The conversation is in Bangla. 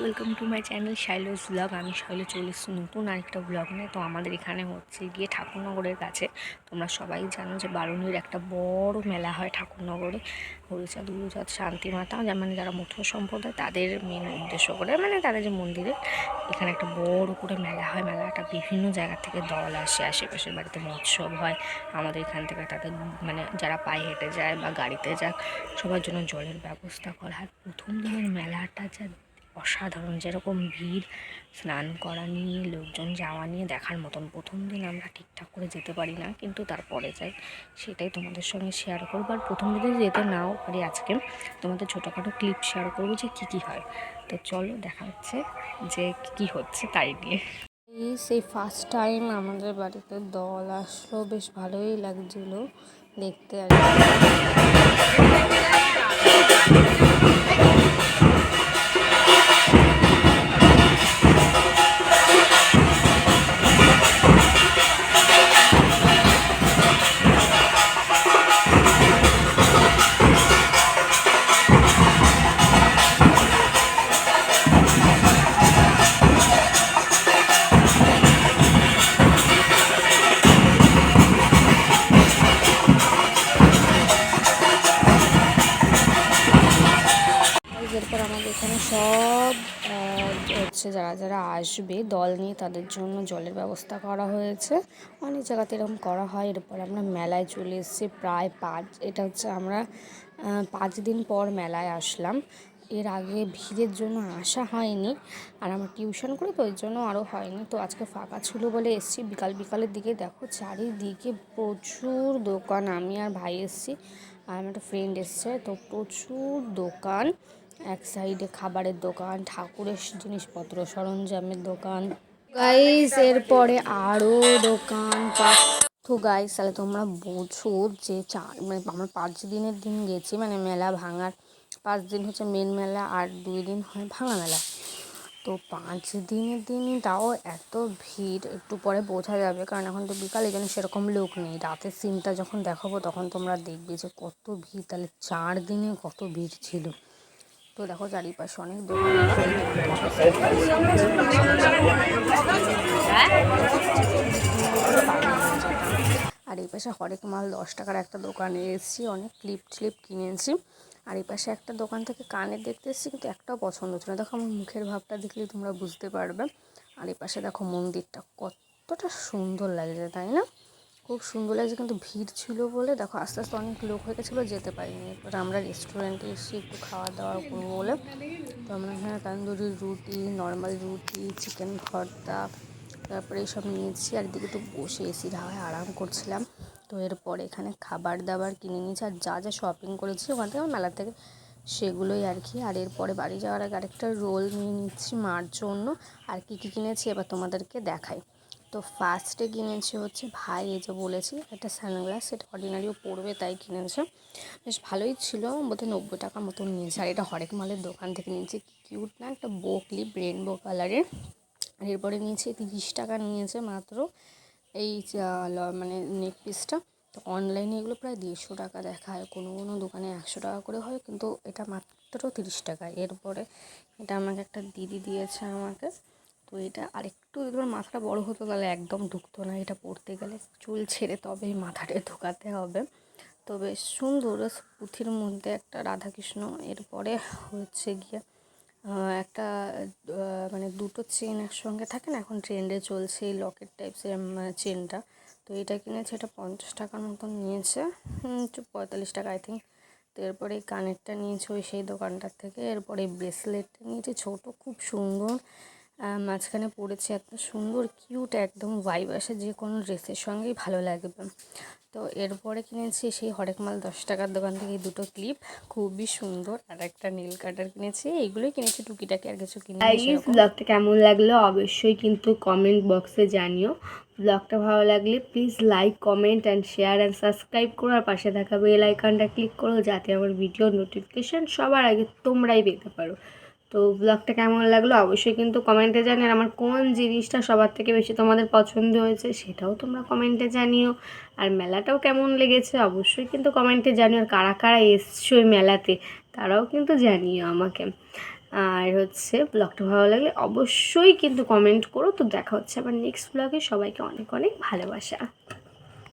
Welcome to my channel Shailo's blog আমি শৈলো চলে এসেছি নতুন আরেকটা ব্লগ নিয়ে। তো আমাদের এখানে হচ্ছে গিয়ে ঠাকুরনগরের কাছে। তোমরা সবাই জানো যে বারুণীর একটা বড় মেলা হয় ঠাকুরনগরে। হরিচাঁদ গুরুচাঁদ শান্তিমাতা মানে যারা মথুর সম্প্রদায়, তাদের মেন উদ্দেশ্য করে মানে তাদের যে মন্দিরে এখানে একটা বড় করে মেলা হয়। মেলাটা বিভিন্ন জায়গা থেকে দল আসে, আশেপাশের বাড়িতে মৎসব হয়। আমাদের এখান থেকে তাদের মানে যারা পায়ে হেঁটে যায় বা গাড়িতে যায় সবার জন্য জলের ব্যবস্থা করা হয়। প্রথম দিনের মেলাটা যা অসাধারণ যেরকম ভিড়, স্নান করা নিয়ে, লোকজন যাওয়া নিয়ে দেখার মতন। প্রথম দিন আমরা ঠিকঠাক করে যেতে পারি না, কিন্তু তারপরে যাই। সেটাই তোমাদের সঙ্গে শেয়ার করব। আর প্রথম দিনে যেতে নাও পারি আজকে, তোমাদের ছোটোখাটো ক্লিপ শেয়ার করব যে কী কী হয়। তো চলো দেখা হচ্ছে যে কী হচ্ছে তাই নিয়ে। এই সেই ফার্স্ট টাইম আমাদের বাড়িতে দল আসলো, বেশ ভালোই লাগছিল দেখতে আর হচ্ছে যারা যারা আসবে, দল নিয়ে তাদের জন্য জলের ব্যবস্থা করা হয়েছে। অনেক জায়গাতে এরকম করা হয়। এরপর আমরা মেলায় চলে এসেছি প্রায় পাঁচ, এটা হচ্ছে আমরা পাঁচ দিন পর মেলায় আসলাম। এর আগে ভিড়ের জন্য আসা হয়নি। আর আমার টিউশন করে তো ওই জন্য আরও হয়নি। তো আজকে ফাঁকা ছিল বলে এসেছি। বিকাল, বিকালের দিকে দেখো চারিদিকে প্রচুর দোকান। আমি আর ভাই এসেছি। আর আমার একটা ফ্রেন্ড এসছে। তো প্রচুর দোকান। এক সাইডে খাবারের দোকান, ঠাকুরের জিনিসপত্র, সরঞ্জামের দোকান। গাইস এরপরে আরও দোকান তো গাইস তাহলে তোমরা বোঝো যে চার মানে আমরা পাঁচ দিনের দিন গেছি মানে মেলা ভাঙার। পাঁচ দিন হচ্ছে মেন মেলা আর দুই দিন হয় ভাঙা মেলা। তো পাঁচ দিনের দিন তাও এত ভিড়, একটু পরে বোঝা যাবে, কারণ এখন তো বিকালে যেন সেরকম লোক নেই। রাতের সিনটা যখন দেখাবো, তখন তোমরা দেখবে যে কত ভিড়, তাহলে চার দিনে কত ভিড় ছিল। তো দেখো চারিপাশে অনেক দোকান আর এই পাশে হরেক মাল দশ টাকার একটা দোকানে এসেছি, অনেক ক্লিপ ক্লিপ এনেছি। আর এই পাশে একটা দোকান থেকে কানের দেখতে এসেছি, কিন্তু একটাও পছন্দ হচ্ছে না। দেখো আমার মুখের ভাবটা দেখলে তোমরা বুঝতে পারবে। আর এই পাশে দেখো মন্দিরটা কতটা সুন্দর লাগছে, তাই না? খুব সুন্দর লাগছে, কিন্তু ভিড় ছিল বলে দেখো আস্তে আস্তে অনেক লোক হয়ে গেছিল, যেতে পারিনি। এরপর আমরা রেস্টুরেন্টে এসেছি একটু খাওয়া দাওয়া করব বলে। তো আমরা এখানে তান্দুরি রুটি নর্মাল রুটি চিকেন ভর্তা, তারপরে এইসব নিয়েছি। আর এদিকে একটু বসে এসি হাওয়ায় আরাম করছিলাম। তো এরপরে এখানে খাবার দাবার কিনে নিয়েছি আর যা যা শপিং করেছি, ওখান থেকে মেলা থেকে সেগুলোই আর কি। আর এরপরে বাড়ি যাওয়ার আগে আরেকটা রোল নিয়ে নিচ্ছি মার জন্য। আর কী কী কিনেছি এবার তোমাদেরকে দেখাই। তো ফার্স্টে কিনেছি হচ্ছে ভাই, এই যে বলেছি, একটা সানগ্লাস সেটা অর্ডিনারিও পড়বে তাই কিনেছে। বেশ ভালোই ছিল বোধহয় নব্বই টাকা মতন নিয়েছে। আর এটা হরেক মালের দোকান থেকে নিয়েছি। কিউট না, একটা বো ক্লিপ রেনবো কালারের আর এরপরে নিয়েছে, তিরিশ টাকা নিয়েছে মাত্র। এই মানে নেক পিসটা তো অনলাইনে এগুলো প্রায় দেড়শো টাকা দেখায়। কোনো কোনো দোকানে একশো টাকা করে হয়, কিন্তু এটা মাত্র তিরিশ টাকা। এরপরে এটা আমাকে একটা দিদি দিয়েছে আমাকে। তো এটা আরেকটু আমার মাথাটা বড় হতো তাহলে একদম ঢুকতো না। এটা পড়তে গেলে চুল ছেড়ে তবেই মাথাটা ঢোকাতে হবে। তো বেশ সুন্দর পুঁথির মধ্যে একটা রাধাকৃষ্ণ এরপরে হচ্ছে গিয়ে একটা মানে দুটো চেন একসঙ্গে থাকে না, এখন ট্রেন্ডে চলছে এই লকেট টাইপসের চেনটা। তো এটা কিনেছে, এটা পঞ্চাশ টাকার মতন নিয়েছে পঁয়তাল্লিশ টাকা আই থিঙ্ক তো এরপরে কানেরটা নিয়েছে ওই সেই দোকানটার থেকে, এরপরে ব্রেসলেটটা নিয়েছে, ছোট, খুব সুন্দর। মাঝখানে পড়েছে এত সুন্দর কিউট একদম ভাইব আসে যে কোনো ড্রেসের সঙ্গেই ভালো লাগবে। তো এরপরে কিনেছি সেই হরেক মাল দশ টাকার দোকান থেকে দুটো ক্লিপ খুবই সুন্দর। আর একটা নীল কাটার কিনেছি এইগুলোই কিনেছি টুকিটাকি আর কিছু কিনে ব্লগটা কেমন লাগল অবশ্যই কিন্তু কমেন্ট বক্সে জানিও। ব্লগটা ভালো লাগলে please like comment and share and subscribe করো। আর পাশে থাকা বেল আইকনটা ক্লিক করো যাতে আমার ভিডিও নোটিফিকেশান সবার আগে তোমরাই পেতে পারো। তো ব্লগটা কেমন লাগল অবশ্যই কিন্তু কমেন্টে আর আমার কোন জিনিসটা সবার থেকে বেশি তোমাদের পছন্দ হয়েছে সেটাও তোমরা কমেন্টে জানিও। আর মেলাটাও কেমন লেগেছে অবশ্যই কিন্তু কমেন্টে জানিও। আর কারা কারা এসছো ওই মেলাতে তারাও কিন্তু জানিও আমাকে। আর হচ্ছে ব্লগটা ভালো লাগলে অবশ্যই কিন্তু কমেন্ট করো। তো দেখা হচ্ছে আবার নেক্সট ব্লগে সবাইকে অনেক অনেক ভালোবাসা।